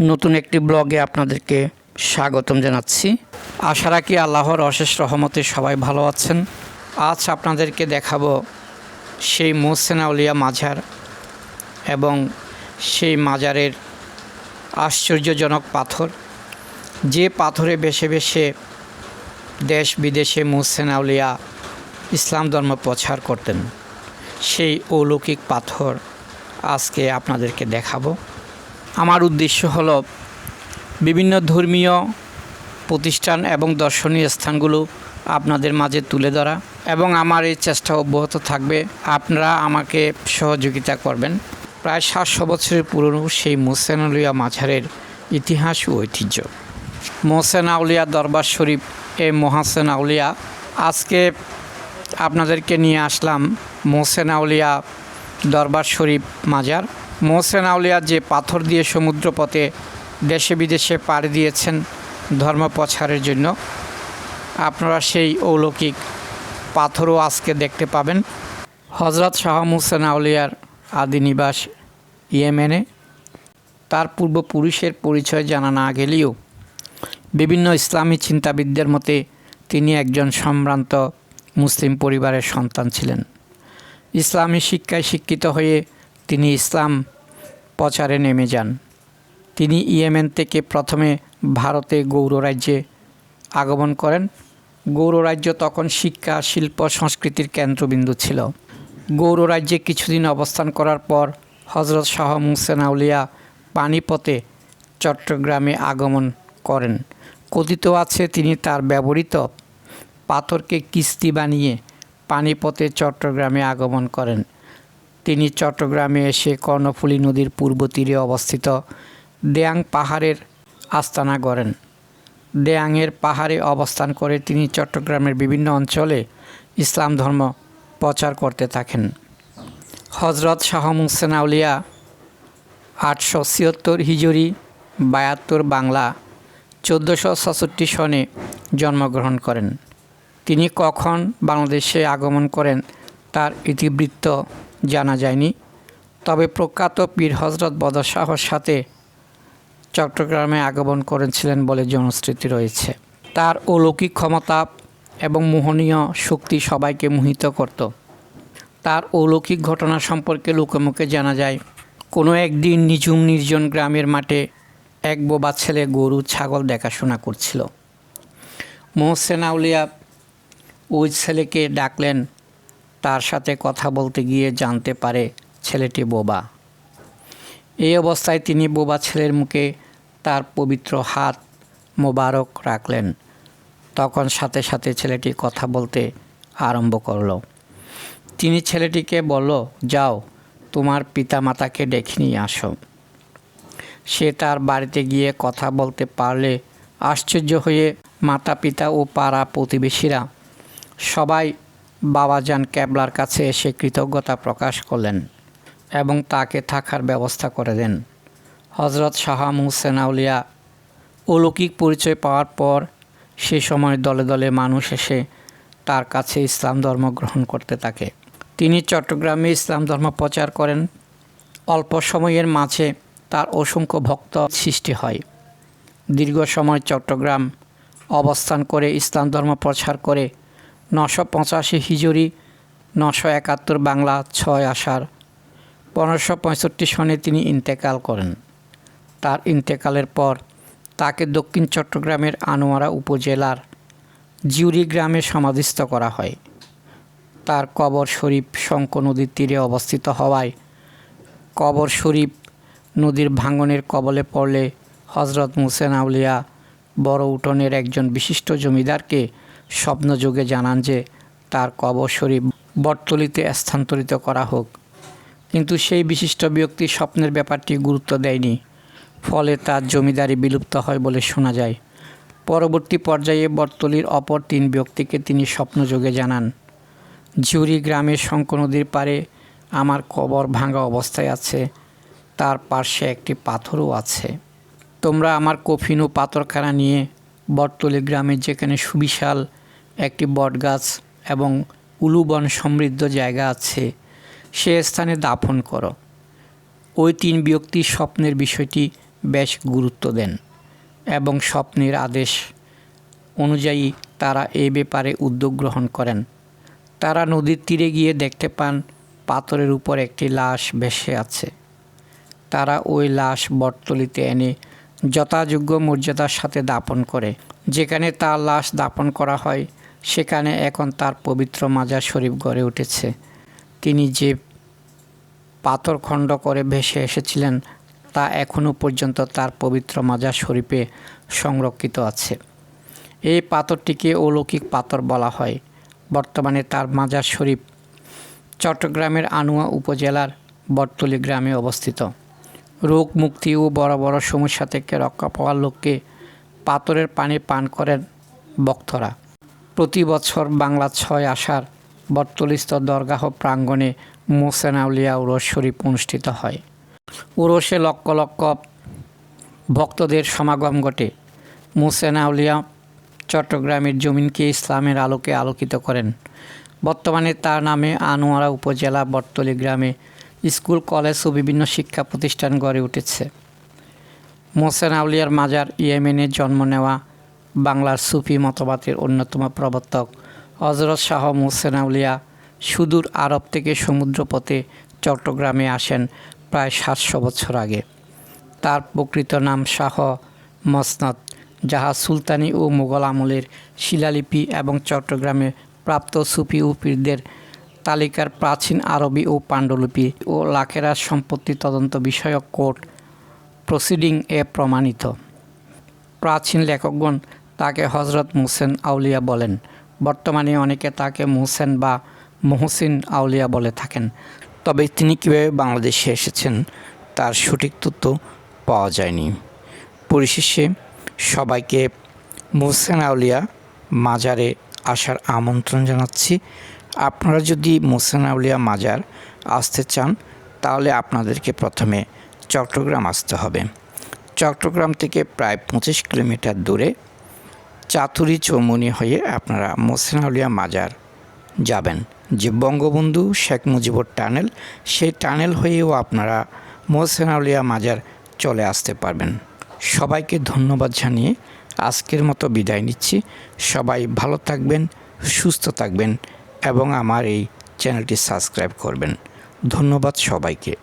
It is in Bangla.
নতুন একটি ব্লগে আপনাদেরকে স্বাগতম জানাচ্ছি। আশা রাখি আল্লাহর অশেষ রহমতে সবাই ভালো আছেন। আজ আপনাদেরকে দেখাবো সেই মোহসেনা উলিয়া মাজার এবং সেই মাজারের আশ্চর্যজনক পাথর। যে পাথরে বেশে বেশে দেশ বিদেশে মোহসেনা উলিয়া ইসলাম ধর্ম প্রচার করতেন, সেই অলৌকিক পাথর আজকে আপনাদেরকে দেখাবো। আমার উদ্দেশ্য হলো বিভিন্ন ধর্মীয় প্রতিষ্ঠান এবং দর্শনীয় স্থানগুলো আপনাদের মাঝে তুলে ধরা এবং আমার এই চেষ্টা অব্যাহত থাকবে। আপনারা আমাকে সহযোগিতা করবেন। প্রায় সাতশো বছরের পুরনো সেই মোসেন আউলিয়া মাঝারের ইতিহাস ও ঐতিহ্য। মোহসেন আউলিয়া দরবার শরীফ এ মহাসেন আউলিয়া আজকে আপনাদেরকে নিয়ে আসলাম মোহসেন আউলিয়া দরবার শরীফ মাজার। মোহসেন আউলিয়া যে পাথর দিয়ে সমুদ্রপথে দেশে বিদেশে পাড়ি দিয়েছেন ধর্ম প্রচারের জন্য, আপনারা সেই অলৌকিক পাথরও আজকে দেখতে পাবেন। হজরত শাহ মোহসেন আউলিয়ার আদি নিবাস ইয়েমেনে। তার পূর্বপুরুষের পরিচয় জানা না গেলেও বিভিন্ন ইসলামী চিন্তাবিদদের মতে তিনি একজন সম্ভ্রান্ত মুসলিম পরিবারের সন্তান ছিলেন। ইসলামী শিক্ষায় শিক্ষিত হয়ে তিনি ইসলাম প্রচারে নেমে যান। তিনি ইয়েমেন থেকে প্রথমে ভারতে গৌর রাজ্যে আগমন করেন। গৌর রাজ্য তখন শিক্ষা, শিল্প, সংস্কৃতির কেন্দ্রবিন্দু ছিল। গৌর রাজ্যে কিছুদিন অবস্থান করার পর হজরত শাহ মুহসেন আউলিয়া পানিপথে চট্টগ্রামে আগমন করেন। কথিত আছে তিনি তার ব্যবহৃত পাথরকে কিস্তি বানিয়ে পানিপথে চট্টগ্রামে আগমন করেন। তিনি চট্টগ্রামে এসে কর্ণফুলী নদীর পূর্ব তীরে অবস্থিত দেয়াং পাহাড়ের আস্তানা গড়েন। দেয়াংয়ের পাহাড়ে অবস্থান করে তিনি চট্টগ্রামের বিভিন্ন অঞ্চলে ইসলাম ধর্ম প্রচার করতে থাকেন। হজরত শাহ মুহসেন আউলিয়া আটশো ছিয়াত্তর হিজুরি বায়াত্তর বাংলা চোদ্দোশো ছষট্টি সনে জন্মগ্রহণ করেন। তিনি কখন বাংলাদেশে আগমন করেন তার ইতিবৃত্ত জানা যায়নি। তবে প্রখ্যাত পীর হজরত বদরশাহর সাথে চট্টগ্রামে আগমন করেছিলেন বলে জনশ্রুতি রয়েছে। তার অলৌকিক ক্ষমতা এবং মোহনীয় শক্তি সবাইকে মোহিত করত। তার অলৌকিক ঘটনা সম্পর্কে লোকমুখে জানা যায়, কোনো একদিন নিঝুম নির্জন গ্রামের মাঠে এক বোবা ছেলে গরু, ছাগল দেখাশোনা করছিল। মোহসেন আউলিয়া ওই ছেলেকে ডাকলেন তার সাথে কথা বলতে গিয়ে জানতে পারে ছেলেটি বোবা। এই অবস্থায় তিনি বোবা ছেলের মুখে তার পবিত্র হাত মোবারক রাখলেন। তখন সাথে সাথে ছেলেটি কথা বলতে আরম্ভ করল। তিনি ছেলেটিকে বলল, যাও, তোমার পিতামাতাকে ডেকে নিয়ে আসো। সে তার বাড়িতে গিয়ে কথা বলতে পারলে আশ্চর্য হয়ে মাতা পিতা ও পাড়া প্রতিবেশীরা সবাই বাবাজান ক্যাবলার কাছে এসে কৃতজ্ঞতা প্রকাশ করলেন এবং তাকে থাকার ব্যবস্থা করে দেন। হজরত শাহ মুহসেন আউলিয়া অলৌকিক পরিচয় পাওয়ার পর সে সময় দলে দলে মানুষ এসে তার কাছে ইসলাম ধর্ম গ্রহণ করতে থাকে। তিনি চট্টগ্রামে ইসলাম ধর্ম প্রচার করেন। অল্প সময়ের মাঝে তার অসংখ্য ভক্ত সৃষ্টি হয়। দীর্ঘ সময় চট্টগ্রাম অবস্থান করে ইসলাম ধর্ম প্রচার করে নশো পঁচাশি হিজুরি, নশো একাত্তর বাংলা ছয় আষাঢ়। পনেরোশো পঁয়ষট্টি সনে তিনি ইন্তেকাল করেন। তার ইন্তেকালের পর তাকে দক্ষিণ চট্টগ্রামের আনোয়ারা উপজেলার জিউরি গ্রামে সমাধিস্থ করা হয়। তার কবর শরীফ শঙ্ক নদীর তীরে অবস্থিত হওয়ায় কবর শরীফ নদীর ভাঙনের কবলে পড়লে হজরত মুসেন আউলিয়া বড় উঠোনের একজন বিশিষ্ট জমিদারকে স্বপ্নযোগে জানান যে তার কবর শরীফ বটতলিতে স্থানান্তরিত করা হোক। কিন্তু সেই বিশিষ্ট ব্যক্তি স্বপ্নের ব্যাপারটি গুরুত্ব দেয়নি। ফলে তার জমিদারি বিলুপ্ত হয় বলে শোনা যায়। পরবর্তী পর্যায়ে বটতলির অপর তিন ব্যক্তিকে তিনি স্বপ্নযোগে জানান ঝিউরি গ্রামের শঙ্ক নদীর পারে আমার কবর ভাঙা অবস্থায় আছে। তার পার্শ্বে একটি পাথরও আছে। তোমরা আমার কফিন ও পাথরখানা নিয়ে বটতলি গ্রামে যেখানে সুবিশাল একটি বটগাছ এবং উলুবন সমৃদ্ধ জায়গা আছে, সে স্থানে দাফন করো। ওই তিন ব্যক্তি স্বপ্নের বিষয়টি বেশ গুরুত্ব দেন এবং স্বপ্নের আদেশ অনুযায়ী তারা এ ব্যাপারে উদ্যোগ গ্রহণ করেন। তারা নদীর তীরে গিয়ে দেখতে পান পাথরের উপর একটি লাশ ভেসে আছে। তারা ওই লাশ বটতলিতে এনে যথাযোগ্য মর্যাদার সাথে দাপন করে, যেখানে তার লাশ দাপন করা হয় সেখানে এখন তার পবিত্র মাজার শরীফ গড়ে উঠেছে। তিনি যে পাথর খণ্ড করে ভেসে এসেছিলেন, তা এখনও পর্যন্ত তার পবিত্র মাজার শরীফে সংরক্ষিত আছে। এই পাথরটিকে অলৌকিক পাথর বলা হয়। বর্তমানে তার মাজার শরীফ চট্টগ্রামের আনুয়া উপজেলার বটতলি গ্রামে অবস্থিত। রোগ মুক্তি ও বড় বড় সমস্যা থেকে রক্ষা পাওয়ার লক্ষ্যে পাথরের পানি পান করেন ভক্তরা। প্রতি বছর বাংলা ছয় আষাঢ় বটতলিস্থ দরগাহ প্রাঙ্গণে মোসেনাউলিয়া উরস শরীফ অনুষ্ঠিত হয়। উরসে লক্ষ লক্ষ ভক্তদের সমাগম ঘটে। মোসেনাউলিয়া চট্টগ্রামের জমিনকে ইসলামের আলোকে আলোকিত করেন। বর্তমানে তার নামে আনোয়ারা উপজেলা বটতলি গ্রামে স্কুল, কলেজ ও বিভিন্ন শিক্ষা প্রতিষ্ঠান গড়ে উঠেছে। মোসেন আউলিয়ার মাজার ইয়েমেনে জন্ম নেওয়া বাংলার সুফি মতবাদের অন্যতম প্রবর্তক হজরত শাহ মোসেন আউলিয়া সুদূর আরব থেকে সমুদ্রপথে চট্টগ্রামে আসেন প্রায় সাতশো বছর আগে। তার প্রকৃত নাম শাহ মসনদ, যাহা সুলতানি ও মোগল আমলের শিলালিপি এবং চট্টগ্রামে প্রাপ্ত সুফি ও পীরদের তালিকার প্রাচীন আরবি ও পাণ্ডুলিপি ও লাখেরা সম্পত্তি তদন্ত বিষয়ক কোর্ট প্রসিডিং এ প্রমাণিত। প্রাচীন লেখকগণ তাকে হজরত মুহসেন আউলিয়া বলেন। বর্তমানে অনেকে তাকে মুহসেন বা মহসিন আউলিয়া বলে থাকেন। তবে তিনি কীভাবে বাংলাদেশে এসেছেন তার সঠিক তথ্য পাওয়া যায়নি। পরিশেষে সবাইকে মুহসেন আউলিয়া মাজারে আসার আমন্ত্রণ জানাচ্ছি। আপনারা যদি মুহসেন আউলিয়া মাজার আসতে চান, তাহলে আপনাদেরকে প্রথমে চট্টগ্রাম আসতে হবে। চট্টগ্রাম থেকে প্রায় পঁচিশ কিলোমিটার দূরে চাতুরি চৌমনি হয়ে আপনারা মোসেন আউলিয়া মাজার যাবেন। যে বঙ্গবন্ধু শেখ মুজিবুর টানেল, সেই টানেল হয়েও আপনারা মোহসেন আউলিয়া মাজার চলে আসতে পারবেন। সবাইকে ধন্যবাদ জানিয়ে আজকের মতো বিদায় নিচ্ছি। সবাই ভালো থাকবেন, সুস্থ থাকবেন এবং আমার এই চ্যানেলটি সাবস্ক্রাইব করবেন। ধন্যবাদ সবাইকে।